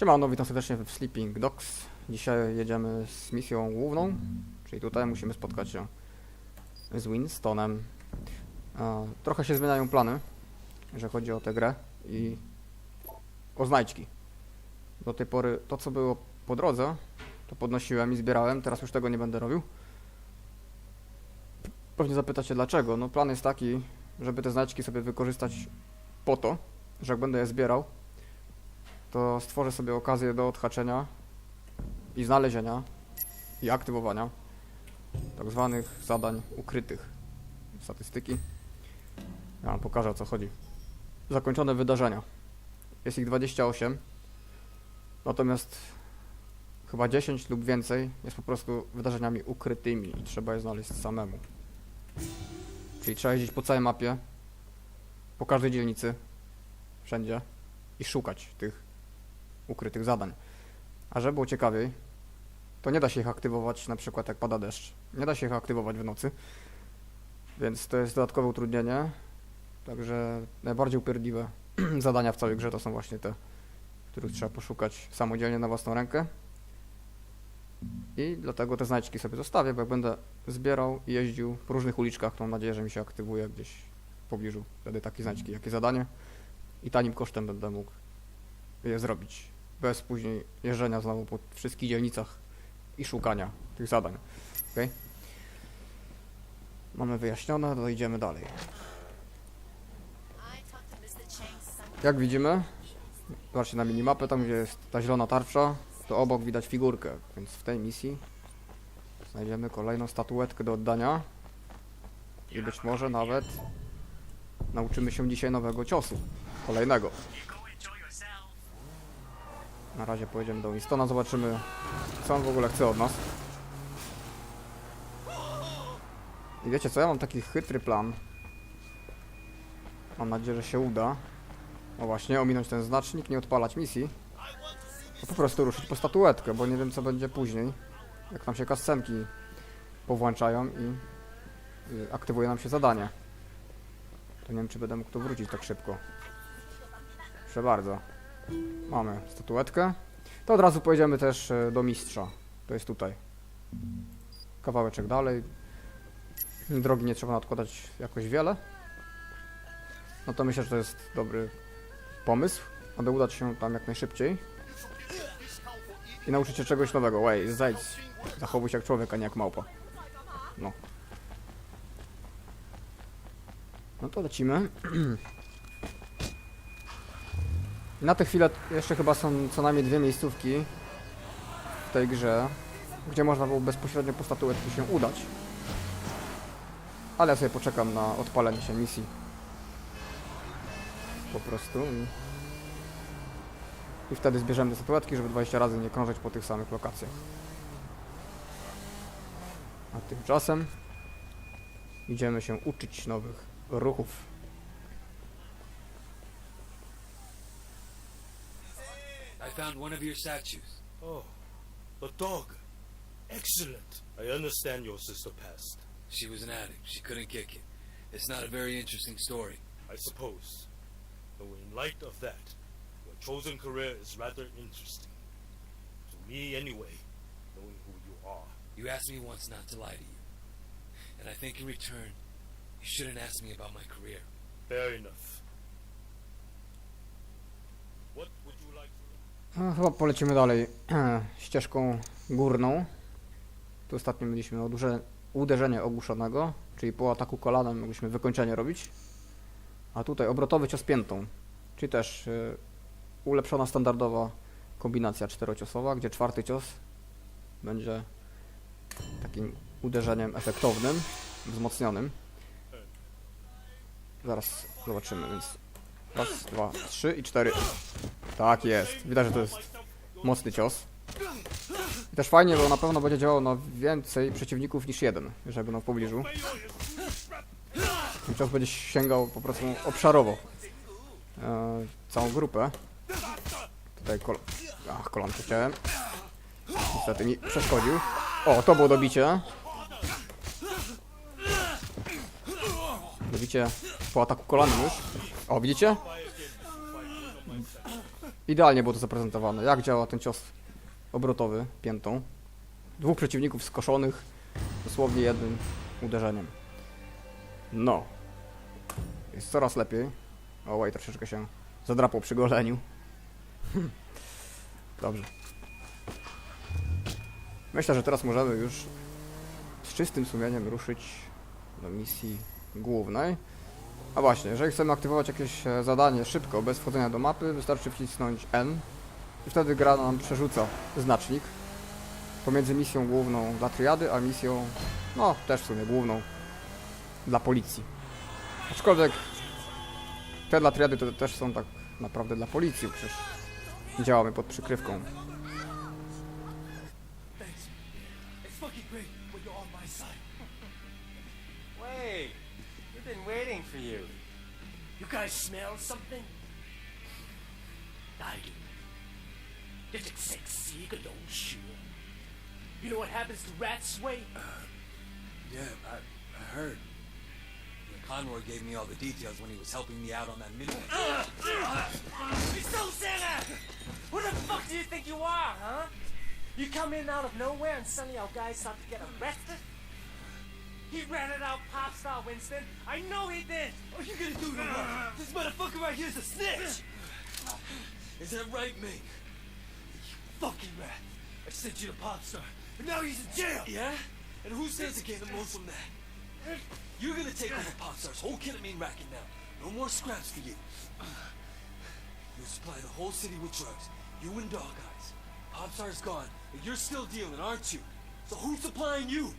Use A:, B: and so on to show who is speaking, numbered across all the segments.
A: Siemano, witam serdecznie w Sleeping Dogs. Dzisiaj jedziemy z misją główną, czyli tutaj musimy spotkać się z Winstonem. Trochę się zmieniają plany, jeżeli chodzi o tę grę i o znajdźki. Do tej pory to, co było po drodze, to podnosiłem i zbierałem, teraz już tego nie będę robił. Pewnie zapytacie dlaczego. No plan jest taki, żeby te znajdźki sobie wykorzystać po to, że jak będę je zbierał, to stworzę sobie okazję do odhaczenia i znalezienia i aktywowania tak zwanych zadań ukrytych. Statystyki. Ja wam pokażę o co chodzi. Zakończone wydarzenia. Jest ich 28. Natomiast chyba 10 lub więcej jest po prostu wydarzeniami ukrytymi i trzeba je znaleźć samemu. Czyli trzeba jeździć po całej mapie, po każdej dzielnicy, wszędzie i szukać tych ukrytych zadań. A żeby było ciekawiej, to nie da się ich aktywować na przykład jak pada deszcz. Nie da się ich aktywować w nocy. Więc to jest dodatkowe utrudnienie. Także najbardziej upierdliwe zadania w całej grze to są właśnie te, których trzeba poszukać samodzielnie na własną rękę. I dlatego te znajdźki sobie zostawię, bo jak będę zbierał i jeździł po różnych uliczkach, to mam nadzieję, że mi się aktywuje gdzieś w pobliżu wtedy takie znajdźki, jakie zadanie. I tanim kosztem będę mógł je zrobić. Bez później jeżdżenia znowu po wszystkich dzielnicach i szukania tych zadań. Ok? Mamy wyjaśnione, to idziemy dalej. Jak widzimy, zobaczcie na minimapę, tam gdzie jest ta zielona tarcza, to obok widać figurkę, więc w tej misji znajdziemy kolejną statuetkę do oddania i być może nawet nauczymy się dzisiaj nowego ciosu, kolejnego. Na razie pojedziemy do Winstona, zobaczymy co on w ogóle chce od nas. I wiecie co, ja mam taki chytry plan. Mam nadzieję, że się uda. No właśnie, ominąć ten znacznik, nie odpalać misji. A po prostu ruszyć po statuetkę, bo nie wiem co będzie później. Jak nam się kascenki powłączają i aktywuje nam się zadanie. To nie wiem czy będę mógł tu wrócić tak szybko. Proszę bardzo. Mamy statuetkę. To od razu pojedziemy też e, do mistrza. To jest tutaj. Kawałeczek dalej. Drogi nie trzeba nadkładać jakoś wiele. No to myślę, że to jest dobry pomysł, aby udać się tam jak najszybciej. I nauczyć się czegoś nowego. Wej, zajdź. Zachowuj się jak człowiek, a nie jak małpa. No. No to lecimy. Na tę chwilę jeszcze chyba są co najmniej dwie miejscówki w tej grze, gdzie można było bezpośrednio po statuetki się udać. Ale ja sobie poczekam na odpalenie się misji. Po prostu. I, wtedy zbierzemy te statuetki, żeby 20 razy nie krążyć po tych samych lokacjach. A tymczasem idziemy się uczyć nowych ruchów.
B: Found one of your statues.
C: Oh, a dog. Excellent. I understand your sister passed.
B: She was an addict. She couldn't kick it. It's not a very interesting story.
C: I suppose. Though in light of that, your chosen career is rather interesting. To me, anyway, knowing who you are.
B: You asked me once not to lie to you. And I think in return, you shouldn't ask me about my career.
C: Fair enough.
A: No, chyba polecimy dalej ścieżką górną. Tu ostatnio mieliśmy udurze- uderzenie ogłuszonego, czyli po ataku kolanem mogliśmy wykończenie robić. A tutaj obrotowy cios piętą, czyli też y, ulepszona standardowa kombinacja czterociosowa, gdzie czwarty cios będzie takim uderzeniem efektownym, wzmocnionym. Zaraz zobaczymy, więc raz, dwa, trzy i cztery. Tak jest. Widać, że to jest mocny cios. I też fajnie, bo na pewno będzie działał na więcej przeciwników niż jeden, jeżeli będą w pobliżu. Ten cios będzie sięgał po prostu obszarowo e, całą grupę. Tutaj kol Ach, kolankę chciałem. Niestety mi przeszkodził. O, to było dobicie. Dobicie po ataku kolanem już. O, widzicie? Idealnie było to zaprezentowane. Jak działa ten cios obrotowy piętą. Dwóch przeciwników skoszonych dosłownie jednym uderzeniem. No. Jest coraz lepiej. O, łaj, troszeczkę się zadrapał przy goleniu. Dobrze. Myślę, że teraz możemy już z czystym sumieniem ruszyć do misji głównej. A właśnie, jeżeli chcemy aktywować jakieś e, zadanie szybko, bez wchodzenia do mapy, wystarczy wcisnąć N i wtedy gra nam przerzuca znacznik pomiędzy misją główną dla triady, a misją, no też w sumie główną dla policji. Aczkolwiek te dla triady to też są tak naprawdę dla policji, przecież działamy pod przykrywką.
D: Wait, we've been waiting for you.
B: You guys smell something? I do. There's a sexy cologne shoe. You know what happens to rats, Sway?
E: Uh, yeah, I, I heard. Yeah, Conroy gave me all the details when he was helping me out on that mission.
D: You so Santa! Who the fuck do you think you are, huh? You come in out of nowhere and suddenly our guys start to get arrested? He ratted out pop star Winston. I know he did.
B: What are you gonna do to him? This motherfucker right here's a snitch!
E: Is that right, Ming?
B: You fucking rat! I sent you to Popstar, and now he's in jail!
E: Yeah? And who stands to gain the most from that? You're gonna take over Popstar's whole ketamine racket now. No more scraps for you. You'll supply the whole city with drugs. You and Dog Eyes. Popstar's gone, but you're still dealing, aren't you? So who's supplying you?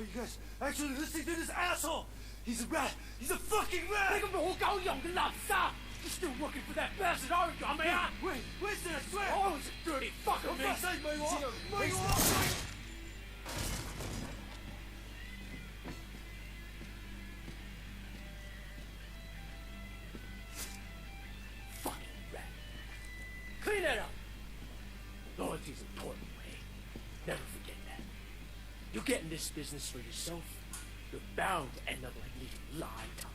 B: Are you guys actually listening to this asshole? He's a rat! He's a fucking rat! 你咁好狗用嘅垃圾! You're still working for that bastard, aren't you, man? Wait, where's that swear? Oh, it's a dirty fucker, man! 细咪我，咪我 Business for yourself, you're bound to end up like me, lied.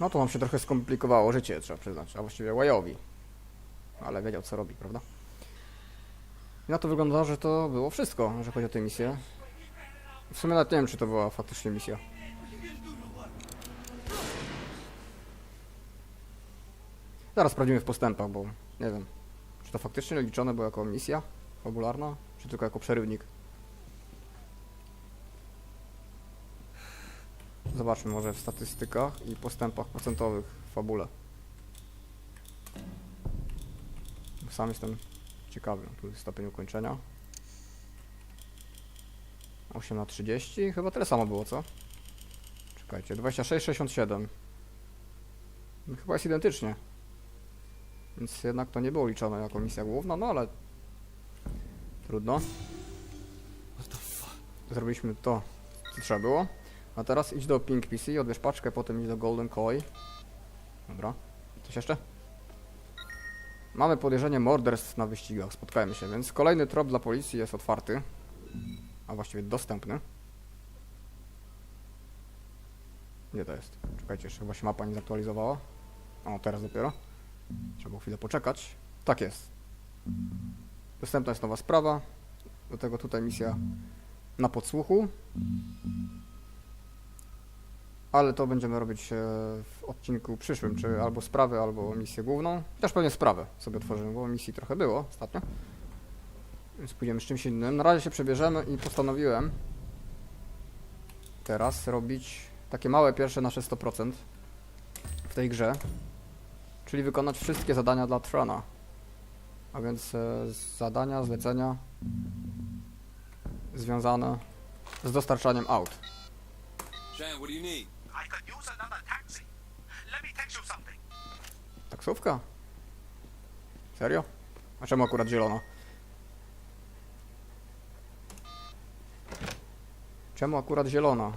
A: No to nam się trochę skomplikowało życie, trzeba przyznać, a właściwie Łajowi. Ale wiedział co robi, prawda? I na to wygląda, że to było wszystko, jeżeli chodzi o tę misję. W sumie nawet nie wiem, czy to była faktycznie misja. Zaraz sprawdzimy w postępach, bo nie wiem, czy to faktycznie liczone było jako misja fabularna, czy tylko jako przerywnik. Zobaczmy może w statystykach i postępach procentowych w fabule. Sam jestem ciekawy. Tu jest stopień ukończenia. 8 na 30. Chyba tyle samo było, co? Czekajcie, 26, 67. No, Chyba jest identycznie. Więc jednak to nie było liczone jako misja główna, no ale trudno. Zrobiliśmy to, co trzeba było. A teraz idź do Pink PC, odbierz paczkę, potem idź do Golden Koi. Dobra. Coś jeszcze? Mamy podejrzenie morderstw na wyścigach, spotkajmy się, więc kolejny trop dla policji jest otwarty. A właściwie dostępny. Gdzie to jest? Czekajcie, jeszcze chyba się mapa nie zaktualizowała. O, teraz dopiero. Trzeba chwilę poczekać. Tak jest. Dostępna jest nowa sprawa. Do tego tutaj misja na podsłuchu. Ale to będziemy robić e, w odcinku przyszłym, czy albo sprawę, albo misję główną. Też pewnie sprawę sobie otworzymy, bo misji trochę było ostatnio. Więc pójdziemy z czymś innym. Na razie się przebierzemy i postanowiłem teraz robić takie małe pierwsze nasze 100% w tej grze. Czyli wykonać wszystkie zadania dla Trona. A więc e, zadania, zlecenia związane z dostarczaniem aut.
E: Shan, what do you need?
F: I could use another taxi. Let me text you something.
A: Taksówka? Serio? A czemu akurat zielona? Czemu akurat zielona?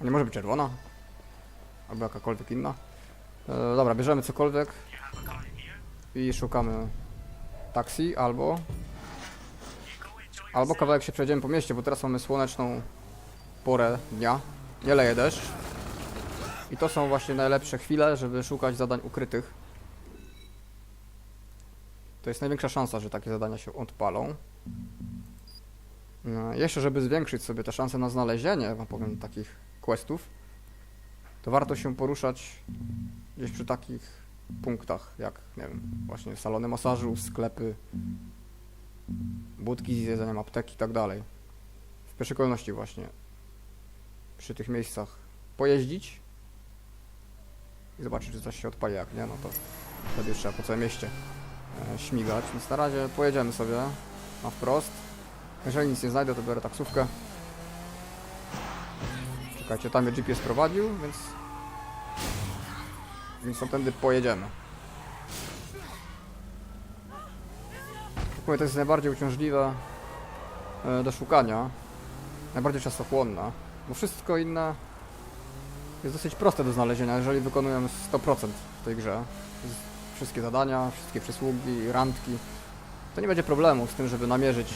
A: Nie może być czerwona? Albo jakakolwiek inna? E, dobra, bierzemy cokolwiek. I szukamy taksi albo albo kawałek się przejdziemy po mieście, bo teraz mamy słoneczną porę dnia, nie leje deszcz i to są właśnie najlepsze chwile, żeby szukać zadań ukrytych. To jest największa szansa, że takie zadania się odpalą. No, jeszcze, żeby zwiększyć sobie te szanse na znalezienie, wam powiem, takich questów, to warto się poruszać gdzieś przy takich punktach, jak, nie wiem, właśnie salony masażu, sklepy, budki z jedzeniem, apteki i tak dalej. W pierwszej kolejności właśnie przy tych miejscach pojeździć i zobaczyć, czy coś się odpali, jak nie, no to wtedy trzeba po całym mieście e, śmigać, więc na razie pojedziemy sobie na wprost. Jeżeli nic nie znajdę, to biorę taksówkę. Czekajcie, tam mnie GPS prowadził, więc... Więc tamtędy pojedziemy. Mówię, to jest najbardziej uciążliwe e, do szukania. Najbardziej czasochłonna. Bo wszystko inne jest dosyć proste do znalezienia, jeżeli wykonujemy 100% w tej grze. Wszystkie zadania, wszystkie przysługi, randki. To nie będzie problemu z tym, żeby namierzyć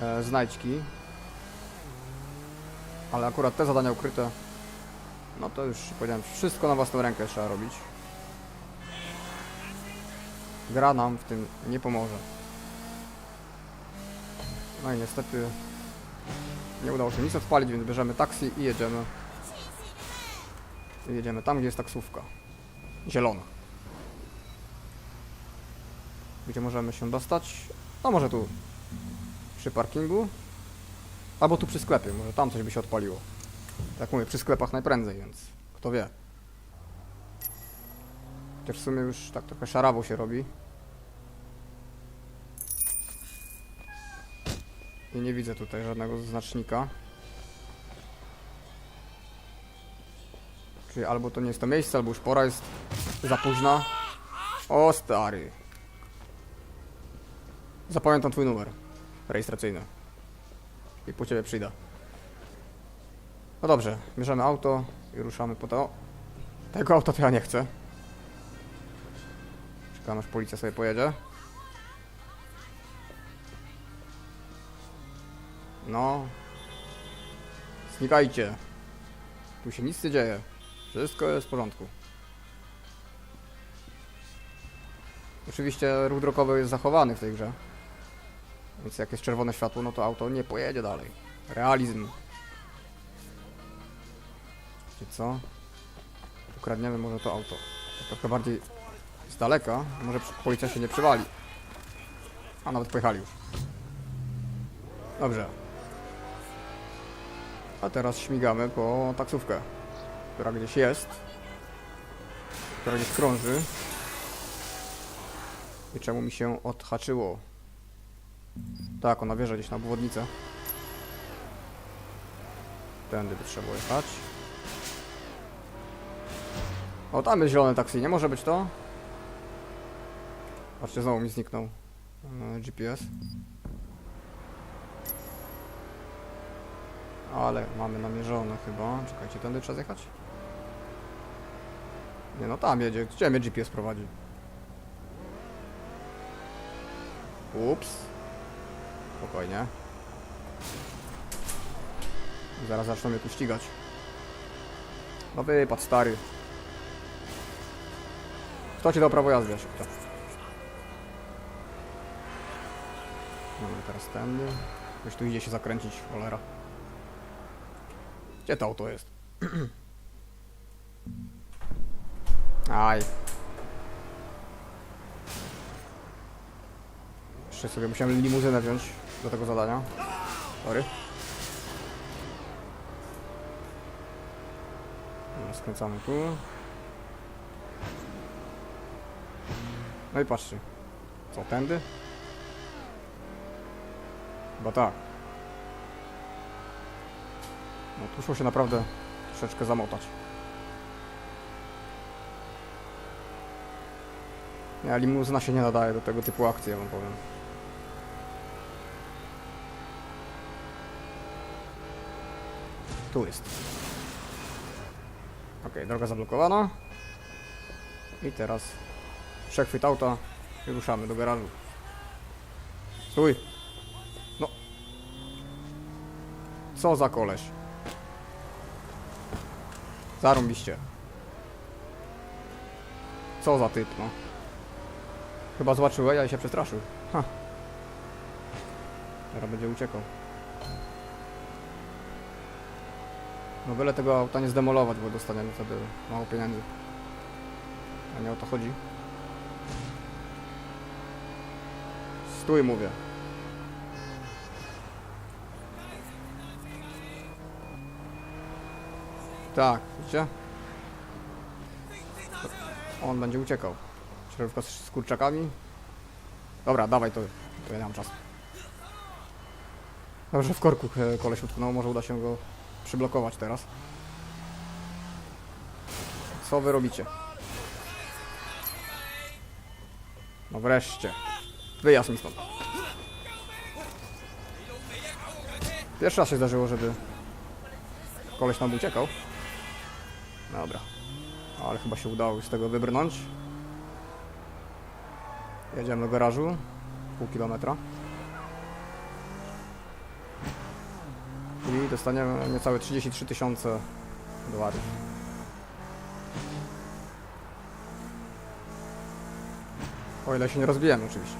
A: e, znajdźki. Ale akurat te zadania ukryte, no to już powiedziałem, wszystko na własną rękę trzeba robić. Gra nam w tym nie pomoże. No i niestety nie udało się nic odpalić, więc bierzemy taksi i jedziemy. I jedziemy tam, gdzie jest taksówka. Zielona. Gdzie możemy się dostać? No może tu przy parkingu. Albo tu przy sklepie, może tam coś by się odpaliło. Tak mówię, przy sklepach najprędzej, więc kto wie. Chociaż w sumie już tak trochę szarawo się robi. I nie widzę tutaj żadnego znacznika. Czyli albo to nie jest to miejsce, albo już pora jest za późna. O stary. Zapamiętam twój numer rejestracyjny. I po ciebie przyjdę. No dobrze, bierzemy auto i ruszamy po to. Tego auta to ja nie chcę. Czekam aż policja sobie pojedzie. No. Znikajcie. Tu się nic nie dzieje. Wszystko jest w porządku. Oczywiście ruch drogowy jest zachowany w tej grze. Więc jak jest czerwone światło, no to auto nie pojedzie dalej. Realizm. Wiecie co? Ukradniemy może to auto. To trochę bardziej z daleka. Może policja się nie przywali. A nawet pojechali już. Dobrze. A teraz śmigamy po taksówkę, która gdzieś jest. Która gdzieś krąży. I czemu mi się odhaczyło? Tak, ona wjeżdża gdzieś na obwodnicę. Tędy by trzeba jechać. O, tam jest zielone taksi, nie może być to? Patrzcie, znowu mi zniknął e, GPS. Ale mamy namierzone chyba. Czekajcie, tędy trzeba zjechać? Nie no, tam jedzie. Gdzie mnie GPS prowadzi? Ups. Spokojnie. Zaraz zaczną mnie tu ścigać. No wypad, stary. Kto ci dał prawo jazdy? Szybko. Dobra, teraz tędy. Ktoś tu idzie się zakręcić, cholera. Gdzie to auto jest? Aj. Jeszcze sobie musiałem limuzynę wziąć do tego zadania. Sorry. Dobra, Skręcamy tu. No i patrzcie. Co, tędy? Chyba tak. No tu szło się naprawdę troszeczkę zamotać. Nie, limuzyna się nie nadaje do tego typu akcji, ja wam powiem. Tu jest. Ok, droga zablokowana. I teraz przechwyt auta I ruszamy do garażu. Stój! No. Co za koleś? Zarąbiście. Co za typ, no. Chyba zobaczył ja i się przestraszył. Ha. Teraz będzie uciekał. No byle tego auta nie zdemolować, bo dostaniemy wtedy mało pieniędzy. A nie o to chodzi. Stój, mówię. Tak, widzicie? On będzie uciekał. Z, z kurczakami. Dobra, dawaj to. To ja nie mam czasu. Dobrze, w korku e, koleś utknął. Może uda się go przyblokować teraz. Co wy robicie? No wreszcie. Wyjazd mi stąd. Pierwszy raz się zdarzyło, żeby koleś nam uciekał. Dobra. Ale chyba się udało z tego wybrnąć. Jedziemy do garażu. Pół kilometra. I dostaniemy niecałe 33 tysiące dolarów. O ile się nie rozbijemy oczywiście.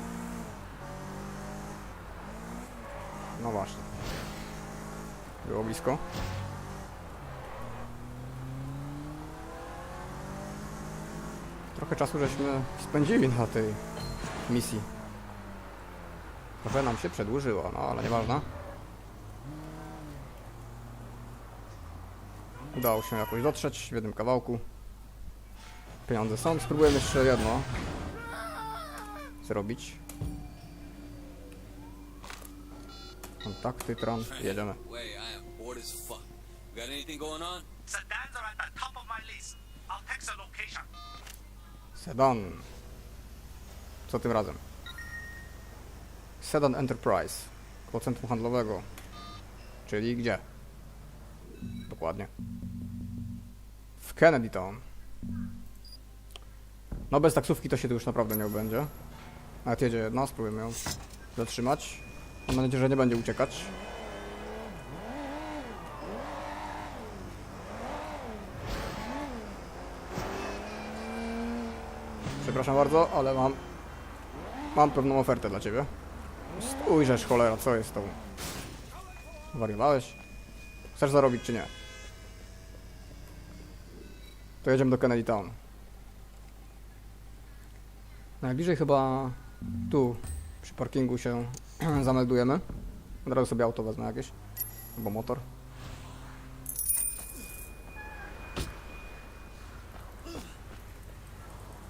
A: No właśnie. Było blisko. Trochę czasu żeśmy spędzili na tej misji. Trochę nam się przedłużyło, no ale nieważne. Udało się jakoś dotrzeć w jednym kawałku. Pieniądze są. Spróbujemy jeszcze jedno zrobić. Kontakty, tron, jedziemy. Sedan. Co tym razem? Sedan Enterprise. Koło centrum handlowego. Czyli gdzie? Dokładnie. W Kennedy Town. No bez taksówki to się tu już naprawdę nie obędzie. Nawet jedzie jedna, spróbujemy ją zatrzymać. Mam nadzieję, że nie będzie uciekać. Przepraszam bardzo, ale mam... Mam pewną ofertę dla ciebie. Stójrzesz cholera, co jest tą? Wariowałeś? Chcesz zarobić czy nie? To jedziemy do Kennedy Town. Najbliżej chyba tu, przy parkingu się zameldujemy. Od razu sobie auto wezmę jakieś. Albo motor.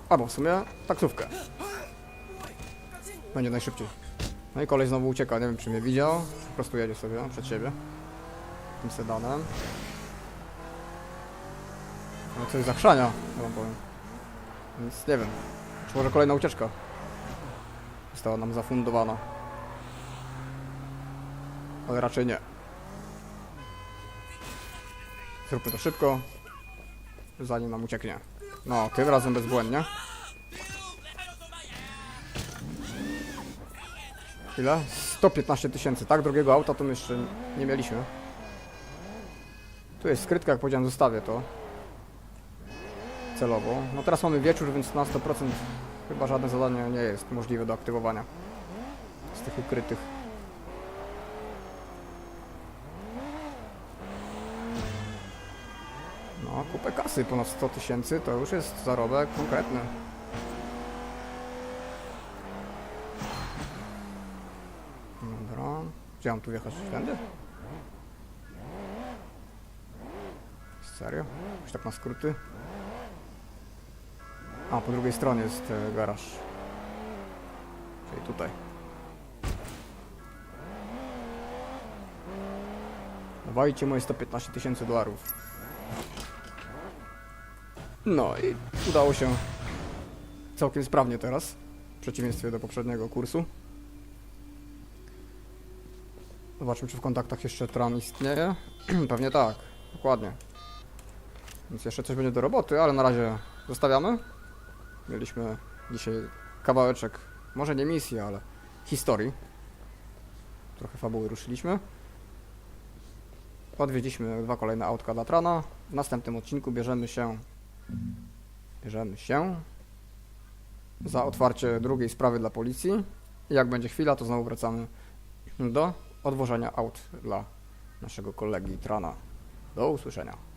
A: Albo w sumie taksówkę. Będzie najszybciej. No i kolej znowu ucieka, nie wiem czy mnie widział. Po prostu jedzie sobie przed siebie. Tym sedanem. No coś zachrzania, wam powiem. Więc nie wiem. Czy może kolejna ucieczka została nam zafundowana. Ale raczej nie. Zróbmy to szybko, zanim nam ucieknie. No, tym razem bezbłędnie. Ile? 115 tysięcy. Tak drogiego auta to my jeszcze nie mieliśmy. Tu jest skrytka, jak powiedziałem, zostawię to. Celowo. No teraz mamy wieczór, więc na 100% chyba żadne zadanie nie jest możliwe do aktywowania. Z tych ukrytych. No, kupę kasy ponad 100 tysięcy to już jest zarobek konkretny. Dobra. Gdzie mam tu wjechać? Tędy? Serio? Już tak na skróty? A, po drugiej stronie jest e, garaż. Czyli tutaj. Dawajcie moje 115 tysięcy dolarów. No i udało się całkiem sprawnie teraz, w przeciwieństwie do poprzedniego kursu. Zobaczmy, czy w kontaktach jeszcze tran istnieje. Pewnie tak, dokładnie. Więc jeszcze coś będzie do roboty, ale na razie zostawiamy. Mieliśmy dzisiaj kawałeczek, może nie misji, ale historii. Trochę fabuły ruszyliśmy. Odwiedziliśmy dwa kolejne autka dla Trana. W następnym odcinku bierzemy się bierzemy się za otwarcie drugiej sprawy dla policji. Jak będzie chwila, to znowu wracamy do odwożenia aut dla naszego kolegi Trana. Do usłyszenia.